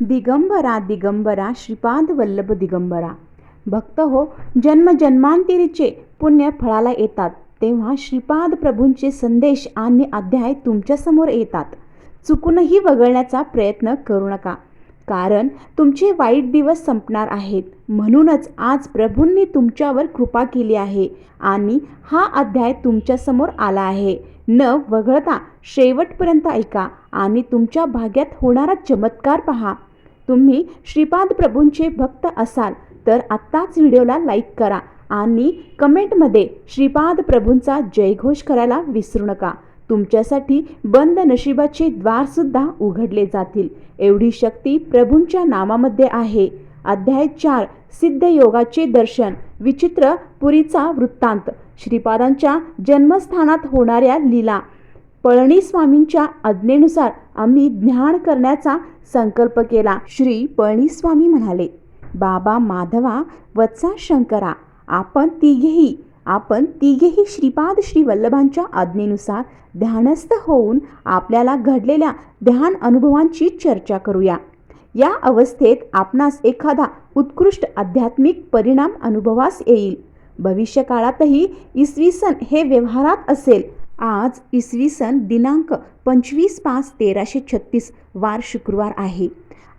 दिगंबरा दिगंबरा श्रीपाद वल्लभ दिगंबरा. भक्त हो जन्म जन्मांतरीचे पुण्य फळाला येतात. तेव्हा श्रीपाद प्रभूंचे संदेश आणि अध्याय तुमच्यासमोर येतात. चुकूनही वगळण्याचा प्रयत्न करू नका. कारण तुमचे वाईट दिवस संपणार आहेत. म्हणूनच आज प्रभूंनी तुमच्यावर कृपा केली आहे आणि हा अध्याय तुमच्यासमोर आला आहे. न वगळता शेवटपर्यंत ऐका आणि तुमच्या भाग्यात होणारा चमत्कार पहा. तुम्ही श्रीपाद प्रभूंचे भक्त असाल तर आत्ताच व्हिडिओला लाईक करा आणि कमेंटमध्ये श्रीपाद प्रभूंचा जयघोष करायला विसरू नका. तुमच्यासाठी बंद नशिबाचे द्वारसुद्धा उघडले जातील. एवढी शक्ती प्रभूंच्या नामामध्ये आहे. अध्याय चार सिद्धयोगाचे दर्शन विचित्र पुरीचा वृत्तांत श्रीपादांच्या जन्मस्थानात होणाऱ्या लीला. पळणीस्वामींच्या आज्ञेनुसार आम्ही ध्यान करण्याचा संकल्प केला. श्री पळणीस्वामी म्हणाले बाबा माधवा वत्सा शंकरा आपण तिघेही आपण तिघेही श्रीपाद श्री वल्लभांच्या आज्ञेनुसार ध्यानस्थ होऊन आपल्याला घडलेल्या ध्यान अनुभवांची चर्चा करूया. या अवस्थेत आपणास एखादा उत्कृष्ट आध्यात्मिक परिणाम अनुभवास येईल. भविष्यकाळातही इसवी सन हे व्यवहारात असेल. आज इसवी सन दिनांक पंचवीस पाच तेराशे छत्तीस वार शुक्रवार आहे.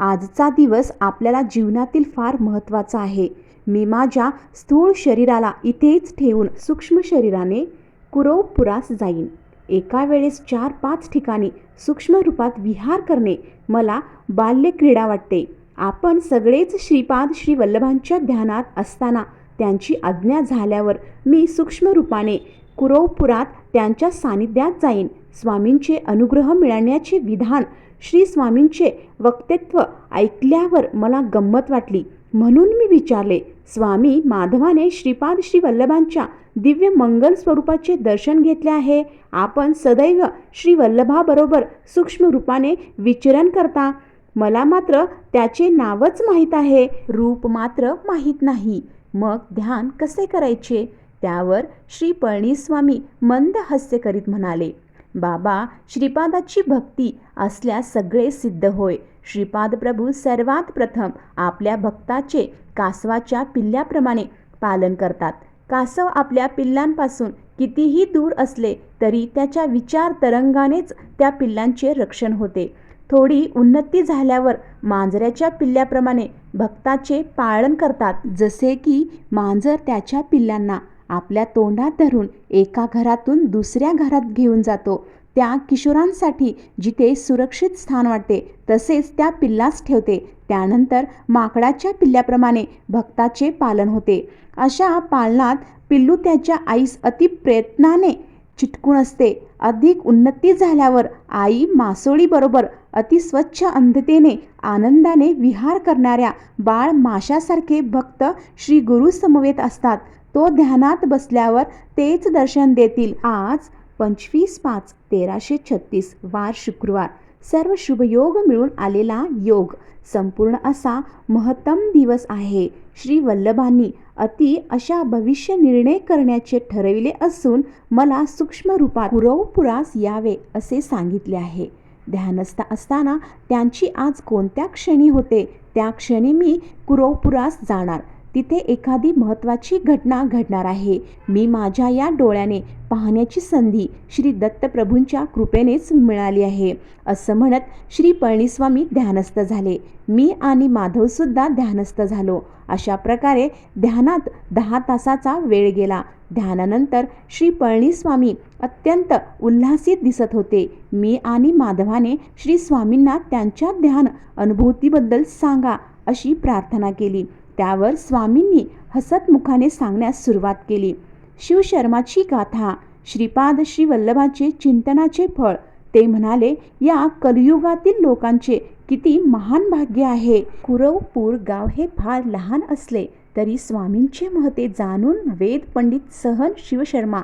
आजचा दिवस आपल्याला जीवनातील फार महत्त्वाचा आहे. मी माझ्या स्थूळ शरीराला इथेच ठेवून सूक्ष्म शरीराने कुरोपुरास जाईन. एका वेळेस चार पाच ठिकाणी सूक्ष्म रूपात विहार करणे मला बाल्य क्रीडा वाटते. आपण सगळेच श्रीपाद श्री वल्लभांच्या ध्यानात असताना त्यांची आज्ञा झाल्यावर मी सूक्ष्म रूपाने कुरोपुरात त्यांच्या सानिध्यात जाईन. स्वामींचे अनुग्रह मिळण्याचे विधान श्री स्वामींचे वक्तव्य ऐकल्यावर मला गंमत वाटली. म्हणून मी विचारले स्वामी माधवाने श्रीपाद श्री वल्लभांच्या दिव्य मंगल स्वरूपाचे दर्शन घेतले आहे. आपण सदैव श्री वल्लभाबरोबर सूक्ष्म रूपाने विचरण करता. मला मात्र त्याचे नावच माहीत आहे. रूप मात्र माहीत नाही. मग ध्यान कसे करायचे? त्यावर श्री पळणीस्वामी मंद हास्य करीत म्हणाले बाबा श्रीपादाची भक्ती असल्यास सगळे सिद्ध होय. श्रीपाद प्रभू सर्वात प्रथम आपल्या भक्ताचे कासवाच्या पिल्ल्याप्रमाणे पालन करतात. कासव आपल्या पिल्लांपासून कितीही दूर असले तरी त्याच्या विचार तरंगानेच त्या पिल्लांचे रक्षण होते. थोडी उन्नती झाल्यावर मांजऱ्याच्या पिल्ल्याप्रमाणे भक्ताचे पालन करतात जसे की मांजर त्याच्या पिल्लांना आपल्या तोंडात धरून एका घरातून दुसऱ्या घरात घेऊन जातो. त्या किशोरांसाठी जिथे सुरक्षित स्थान वाटते तसेच त्या पिल्लास ठेवते. त्यानंतर माकडाच्या पिल्ल्याप्रमाणे भक्ताचे पालन होते. अशा पालनात पिल्लू त्याच्या आईस अति प्रयत्नाने चिटकून असते. अधिक उन्नती झाल्यावर आई मासोळीबरोबर अतिस्वच्छ अंधतेने आनंदाने विहार करणाऱ्या बाळ माशासारखे भक्त श्री गुरु समवेत असतात. तो ध्यानात बसल्यावर तेच दर्शन देतील. आज पंचवीस पाच तेराशे छत्तीस वार शुक्रवार. सर्व शुभयोग मिळून आलेला योग. संपूर्ण असा महत्तम दिवस आहे. श्री वल्लभांनी अति अशा भविष्य निर्णय करण्याचे ठरविले असून मला सूक्ष्म रूपात पुरवपुरास यावे असे सांगितले आहे. ध्यानस्थ असताना त्यांची आज कोणत्या क्षणी होते? त्या क्षणी मी कुरोपुरास जाणार. तिथे एखादी महत्त्वाची घटना घडणार आहे. मी माझ्या या डोळ्याने पाहण्याची संधी श्री दत्तप्रभूंच्या कृपेनेच मिळाली आहे असं म्हणत श्री पळणीस्वामी ध्यानस्थ झाले. मी आणि माधवसुद्धा ध्यानस्थ झालो. अशा प्रकारे ध्यानात दहा तासाचा वेळ गेला. ध्यानानंतर श्री पळणीस्वामी अत्यंत उल्हासित दिसत होते. मी आणि माधवाने श्री स्वामींना त्यांच्या ध्यान अनुभूतीबद्दल सांगा अशी प्रार्थना केली. त्यावर स्वामींनी हसतमुखाने सांगण्यास सुरुवात केली. शिवशर्माची गाथा श्रीपाद श्री वल्लभाचे चिंतनाचे फळ ते म्हणाले या कलियुगातील लोकांचे किती महान भाग्य आहे. कुरवपूर गाव हे फार लहान असले तरी स्वामींचे महते जाणून वेद पंडित सहन शिवशर्मा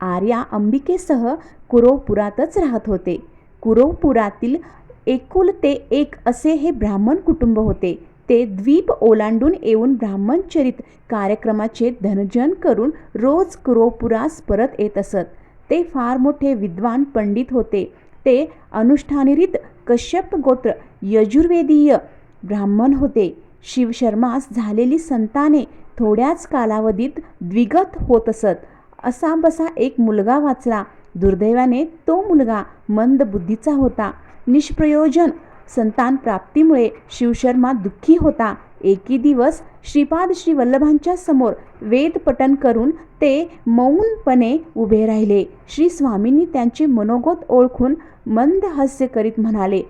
आर्या अंबिकेसह कुरवपुरातच राहत होते. कुरवपुरातील एकुलते एक असे हे ब्राह्मण कुटुंब होते. ते द्वीप ओलांडून येऊन ब्राह्मणचरित कार्यक्रमाचे धनजन करून रोज क्रोपुरास परत येत असत. ते फार मोठे विद्वान पंडित होते. ते अनुष्ठानिरित कश्यप गोत्र यजुर्वेदीय ब्राह्मण होते. शिवशर्मास झालेली संताने थोड्याच कालावधीत द्विगत होत असत. असा बसा एक मुलगा वाचला. दुर्दैवाने तो मुलगा मंद बुद्धीचा होता. निष्प्रयोजन संतान प्राप्तीमुळे शिवशर्मा दुःखी होता. एके दिवस श्रीपाद श्री वल्लभांच्या समोर वेद करून ते मौनपणे उभे राहिले. श्री स्वामींनी त्यांचे मनोगत ओळखून मंद हास्य करीत म्हणाले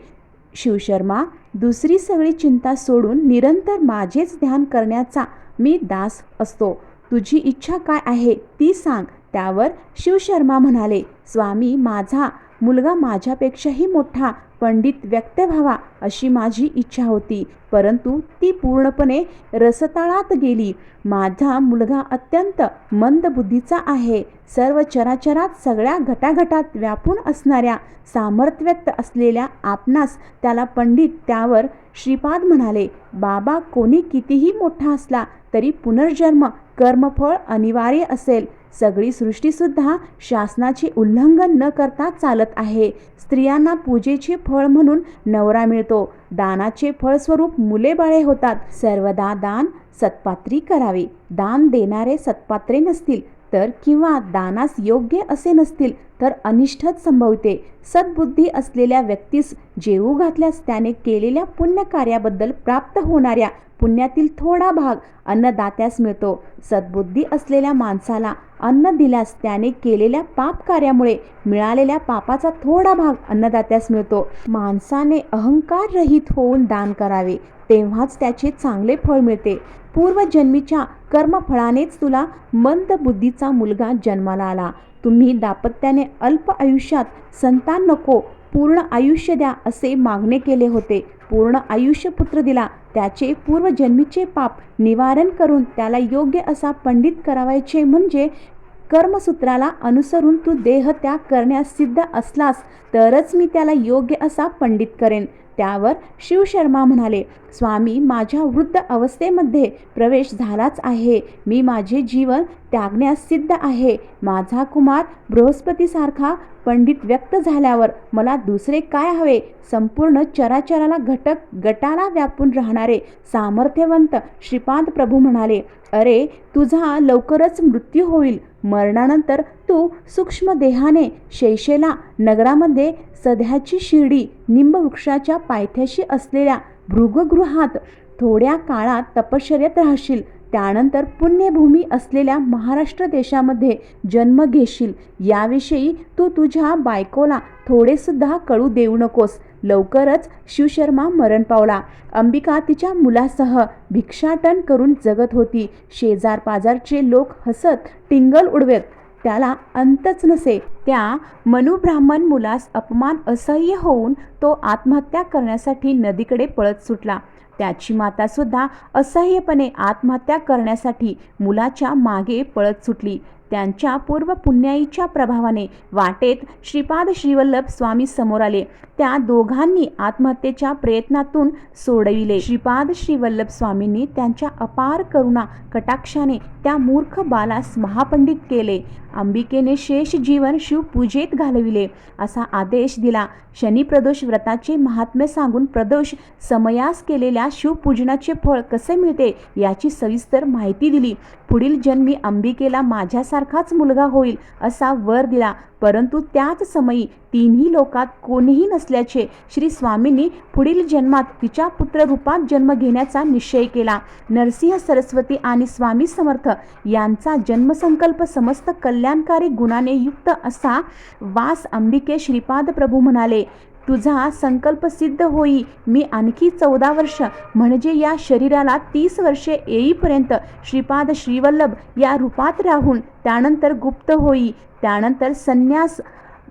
शिवशर्मा दुसरी सगळी चिंता सोडून निरंतर माझेच ध्यान करण्याचा मी दास असतो. तुझी इच्छा काय आहे ती सांग. त्यावर शिवशर्मा म्हणाले स्वामी माझा मुलगा माझ्यापेक्षाही मोठा पंडित व्यक्त व्हावा अशी माझी इच्छा होती. परंतु ती पूर्णपणे रसताळात गेली. माझा मुलगा अत्यंत मंद बुद्धीचा आहे. सर्व चराचरात सगळ्या घटाघटात व्यापून असणाऱ्या सामर्थ्यत असलेल्या आपणास त्याला पंडित त्यावर श्रीपाद म्हणाले बाबा कोणी कितीही मोठा असला तरी पुनर्जन्म कर्मफळ अनिवार्य असेल. सगळी सृष्टीसुद्धा शासनाचे उल्लंघन न करता चालत आहे. स्त्रियांना पूजेचे फळ म्हणून नवरा मिळतो. दानाचे फळस्वरूप मुले बाळे होतात. सर्वदा दान सत्पात्री करावे. दान देणारे सत्पात्रे नसतील तर किंवा दानास योग्य असे नसतील तर अनिष्टच संभवते. सद्बुद्धी असलेल्या व्यक्तीस जेवू घातल्यास त्याने केलेल्या पुण्यकार्याबद्दल प्राप्त होणाऱ्या पुण्यातील थोडा भाग अन्नदात्यास मिळतो. सद्बुद्धी असलेल्या माणसाला अन्न दिल्यास त्याने केलेल्या पाप कार्यामुळे मिळालेल्या पापाचा थोडा भाग अन्नदात्यास मिळतो. माणसाने अहंकार रहित होऊन दान करावे. तेव्हाच त्याचे चांगले फळ मिळते. पूर्वजन्मीच्या कर्मफळानेच तुला मंद बुद्धीचा मुलगा जन्माला आला. तुम्ही दापत्याने अल्प आयुष्यात संतान नको पूर्ण आयुष्य द्या असे मागणे केले होते. पूर्ण आयुष्य पुत्र दिला. त्याचे पूर्वजन्मीचे पाप निवारण करून त्याला योग्य असा पंडित करावायचे म्हणजे कर्मसूत्राला अनुसरून तू देह त्याग करण्यास सिद्ध असलास तरच मी त्याला योग्य असा पंडित करेन. त्यावर शिवशर्मा म्हणाले स्वामी माझ्या वृद्ध अवस्थेमध्ये प्रवेश झालाच आहे. मी माझे जीवन त्यागण्यास सिद्ध आहे. माझा कुमार बृहस्पतीसारखा पंडित व्यक्त झाल्यावर मला दुसरे काय हवे? संपूर्ण चराचराला घटक गटाला व्यापून राहणारे सामर्थ्यवंत श्रीपाद प्रभू म्हणाले अरे तुझा लवकरच मृत्यू होईल. मरणानंतर तू सूक्ष्म देहाने शैशेला नगरामध्ये सध्याची शिर्डी निंबवृक्षाच्या पायथ्याशी असलेल्या भृगगृहात थोड्या काळात तपश्चर्यात राहशील. त्यानंतर पुण्यभूमी असलेल्या महाराष्ट्र देशामध्ये जन्म घेशील. याविषयी तू तुझ्या बायकोला थोडेसुद्धा कळू देऊ नकोस. लवकरच शिवशर्मा मरण पावला. अंबिका तिच्या मुलासह भिक्षाटन करून जगत होती. शेजार पाजारचे लोक हसत टिंगल उडवेत. त्याला अंतच नसे. त्या मनुब्राह्मण मुलास अपमान असह्य होऊन तो आत्महत्या करण्यासाठी नदीकडे पळत सुटला. त्याची मातासुद्धा असह्यपणे आत्महत्या करण्यासाठी मुलाच्या मागे पळत सुटली. त्यांच्या पूर्व पुण्याईच्या प्रभावाने वाटेत श्रीपाद श्रीवल्लभ स्वामी समोर आले. त्या दोघांनी आत्महत्येच्या प्रयत्नातून सोडविले. श्रीपाद श्रीवल्लभ स्वामींनी त्यांच्या अपार करुणा कटाक्षाने त्या मूर्ख बालास महापंडित केले. अंबिकेने शेष जीवन शिवपूजेत घालविले असा आदेश दिला. शनिप्रदोष व्रताचे महात्म्य सांगून प्रदोष समयास केलेल्या शिवपूजनाचे फळ कसे मिळते याची सविस्तर माहिती दिली. पुढील जन्मी अंबिकेला माझ्यासारखाच मुलगा होईल असा वर दिला. परंतु त्याच समयी तिन्ही लोकात कोणीही नसल्याचे श्री स्वामींनी पुढील जन्मात तिच्या पुत्ररूपात जन्म घेण्याचा निश्चय केला. नरसिंह सरस्वती आणि स्वामी समर्थ यांचा जन्मसंकल्प समस्त कल्याणकारी गुणाने युक्त असा वास अंबिके श्रीपाद प्रभू म्हणाले तुझा संकल्प सिद्ध होई. मी आणखी चौदा वर्ष म्हणजे या शरीराला तीस वर्षे येईपर्यंत श्रीपाद श्रीवल्लभ या रूपात राहून त्यानंतर गुप्त होई. त्यानंतर संन्यास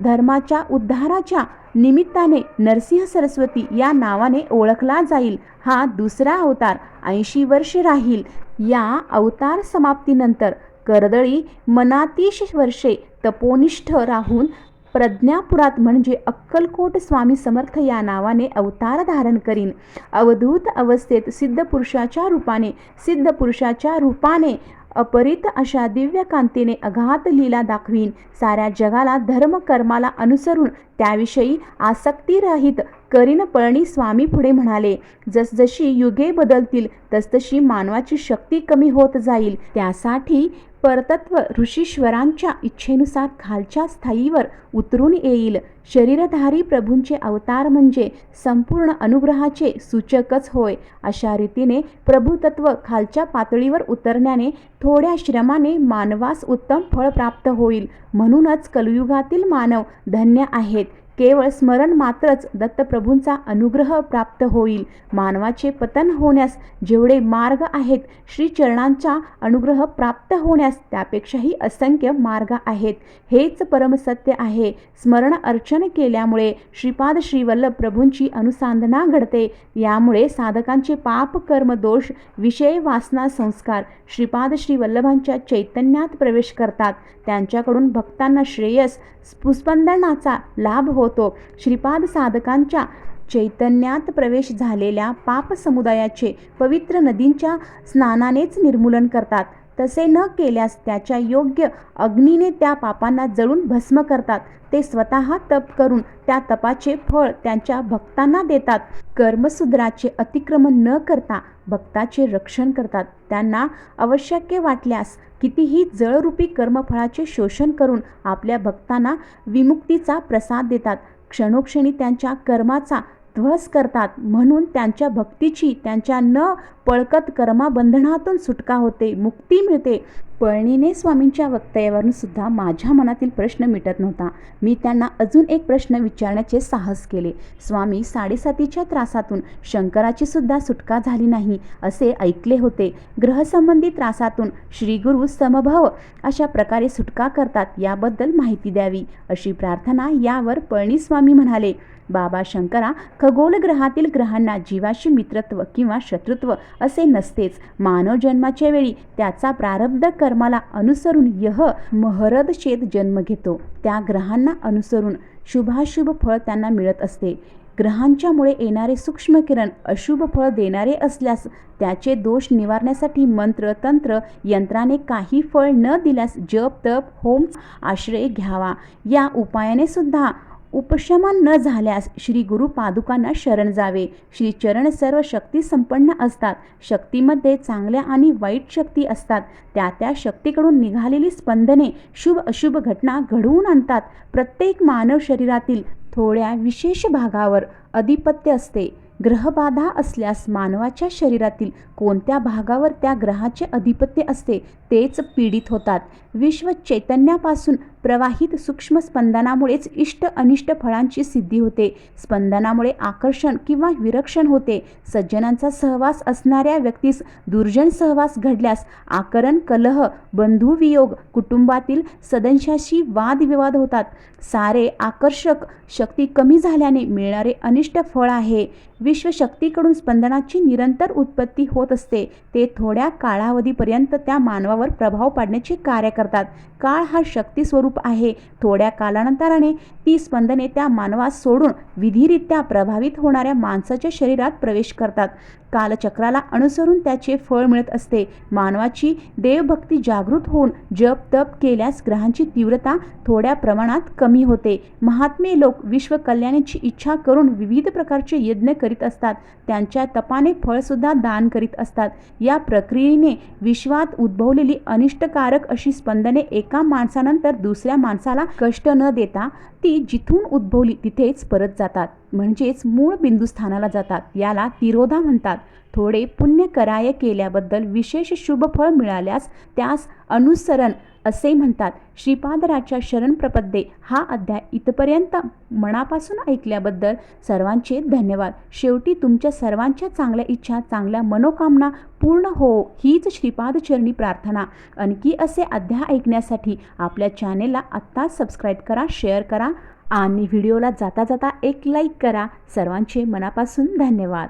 धर्माच्या उद्धाराच्या निमित्ताने नरसिंह सरस्वती या नावाने ओळखला जाईल. हा दुसरा अवतार ऐंशी वर्ष राहील. या अवतार समाप्तीनंतर कर्दळी मनातीश वर्षे तपोनिष्ठ राहून प्रज्ञापुरात म्हणजे अक्कलकोट स्वामी समर्थ या नावाने अवतार धारण करीन. अवधूत अवस्थेत सिद्ध पुरुषाच्या रूपाने सिद्ध पुरुषाच्या रूपाने अपरित अशा दिव्य कांतीने अघात लीला दाखवीन. साऱ्या जगाला धर्म कर्माला अनुसरून त्याविषयी आसक्तीरहित करीन पळणी स्वामी पुढे म्हणाले जसजशी युगे बदलतील तसतशी मानवाची शक्ती कमी होत जाईल. त्यासाठी परतत्व ऋषीश्वरांच्या इच्छेनुसार खालच्या स्थायीवर उतरून येईल. शरीरधारी प्रभूंचे अवतार म्हणजे संपूर्ण अनुग्रहाचे सूचकच होय. अशा रीतीने प्रभुतत्व खालच्या पातळीवर उतरण्याने थोड्या श्रमाने मानवास उत्तम फळ प्राप्त होईल. म्हणूनच कलयुगातील मानव धन्य आहेत. केवळ स्मरण मात्रच दत्तप्रभूंचा अनुग्रह प्राप्त होईल. मानवाचे पतन होण्यास जेवढे मार्ग आहेत श्रीचरणांचा अनुग्रह प्राप्त होण्यास त्यापेक्षाही असंख्य मार्ग आहेत. हेच परमसत्य आहे. स्मरण अर्चन केल्यामुळे श्रीपाद श्रीवल्लभ प्रभूंची अनुसांधना घडते. यामुळे साधकांचे पाप कर्म दोष विषय वासना संस्कार श्रीपाद श्रीवल्लभांच्या चैतन्यात प्रवेश करतात. त्यांच्याकडून भक्तांना श्रेयस स्पुस्पंदनाचा लाभ हो होतो. श्रीपाद साधकांच्या चैतन्यात प्रवेश झालेल्या पाप समुदायाचे पवित्र नदींच्या स्नानानेच निर्मूलन करतात. तसे न केल्यास त्याच्या योग्य अग्नीने त्या पापांना जळून भस्म करतात. ते स्वतः तप करून त्या तपाचे फळ त्यांच्या भक्तांना देतात. कर्मसूत्राचे अतिक्रमण न करता भक्ताचे रक्षण करतात. त्यांना आवश्यक वाटल्यास कितीही जळरूपी कर्मफळाचे शोषण करून आपल्या भक्तांना विमुक्तीचा प्रसाद देतात. क्षणोक्षणी त्यांच्या कर्माचा ध्वस करतात. म्हणून त्यांच्या भक्तीची त्यांच्या न पळकत कर्माबंधनातून सुटका होते. मुक्ती मिळते. पळणीने स्वामींच्या वक्तव्यावरून सुद्धा माझ्या मनातील प्रश्न मिटत नव्हता. मी त्यांना अजून एक प्रश्न विचारण्याचे साहस केले. स्वामी साडेसातीच्या त्रासातून शंकराची सुद्धा सुटका झाली नाही असे ऐकले होते. ग्रहसंबंधी त्रासातून श्रीगुरु समभाव अशा प्रकारे सुटका करतात याबद्दल माहिती द्यावी अशी प्रार्थना यावर पळणीस्वामी म्हणाले. बाबा शंकरा खगोल ग्रहातील ग्रहांना जीवाशी मित्रत्व किंवा शत्रुत्व असे नसतेच. मानव जन्माच्या वेळी त्याचा प्रारब्ध कर. कर्माला अनुसरून यह महरद शेत जन्म घेतो. त्या ग्रहांना अनुसरून शुभाशुभ फळ त्यांना मिळत असते. ग्रहांच्यामुळे येणारे सूक्ष्म किरण अशुभ फळ देणारे असल्यास त्याचे दोष निवारण्यासाठी मंत्र तंत्र यंत्राने काही फळ न दिल्यास जप तप होम आश्रय घ्यावा. या उपायाने सुद्धा उपशमन न झाल्यास श्री गुरु पादुकांना शरण जावे. श्री चरण सर्व शक्ती संपन्न असतात. शक्तीमध्ये चांगल्या आणि वाईट शक्ती असतात. त्या त्या शक्तीकडून निघालेली स्पंदने शुभ अशुभ घटना घडवून आणतात. प्रत्येक मानव शरीरातील थोड्या विशेष भागावर अधिपत्य असते. ग्रहबाधा असल्यास मानवाच्या शरीरातील कोणत्या भागावर त्या ग्रहाचे अधिपत्य असते तेच पीडित होतात. विश्व चैतन्यापासून प्रवाहित सूक्ष्म स्पंदनामुळेच इष्ट अनिष्ट फळांची सिद्धी होते. स्पंदनामुळे आकर्षण किंवा विरक्षण होते. सज्जनांचा सहवास असणाऱ्या व्यक्तीस दुर्जन सहवास घडल्यास आकरण कलह बंधुवियोग कुटुंबातील सदस्याशी वादविवाद होतात. सारे आकर्षक शक्ती कमी झाल्याने मिळणारे अनिष्ट फळ आहे. विश्वशक्तीकडून स्पंदनाची निरंतर उत्पत्ती होत असते. ते थोड्या कालावधीपर्यंत त्या मानवावर प्रभाव पाडण्याचे कार्य करतात. काळ हा शक्ती स्वरूप आहे. थोड्या कालानंतराने ती स्पंदने त्या मानवास सोडून विधिरित्या प्रभावित होणाऱ्या माणसाच्या शरीरात प्रवेश करतात. कालचक्राला अनुसरून त्याचे फळ मिळत असते. मानवाची देवभक्ती जागृत होऊन जप तप केल्यास ग्रहांची तीव्रता थोड्या प्रमाणात कमी होते. महात्मे लोक विश्वकल्याणाची इच्छा करून विविध प्रकारचे यज्ञ करीत असतात. त्यांच्या तपाने फळसुद्धा दान करीत असतात. या प्रक्रियेने विश्वात उद्भवलेली अनिष्टकारक अशी स्पंदने एका माणसानंतर दुसऱ्या माणसाला कष्ट न देता ती जिथून उद्भवली तिथेच परत जातात. म्हणजेच मूळ बिंदुस्थानाला जातात. याला तिरोधा म्हणतात. थोडे पुण्य कराय केल्याबद्दल विशेष शुभ फळ मिळाल्यास त्यास अनुसरण असे म्हणतात. श्रीपादराच्या शरण प्रपद्ये हा अध्याय इथपर्यंत मनापासून ऐकल्याबद्दल सर्वांचे धन्यवाद. शेवटी तुमच्या सर्वांच्या चांगल्या इच्छा चांगल्या मनोकामना पूर्ण हो हीच श्रीपादचरणी प्रार्थना. आणखी असे अध्याय ऐकण्यासाठी आपल्या चॅनेलला आत्ता सबस्क्राईब करा शेअर करा. आणि व्हिडिओला जाता जाता एक लाईक करा. सर्वांचे मनापासून धन्यवाद.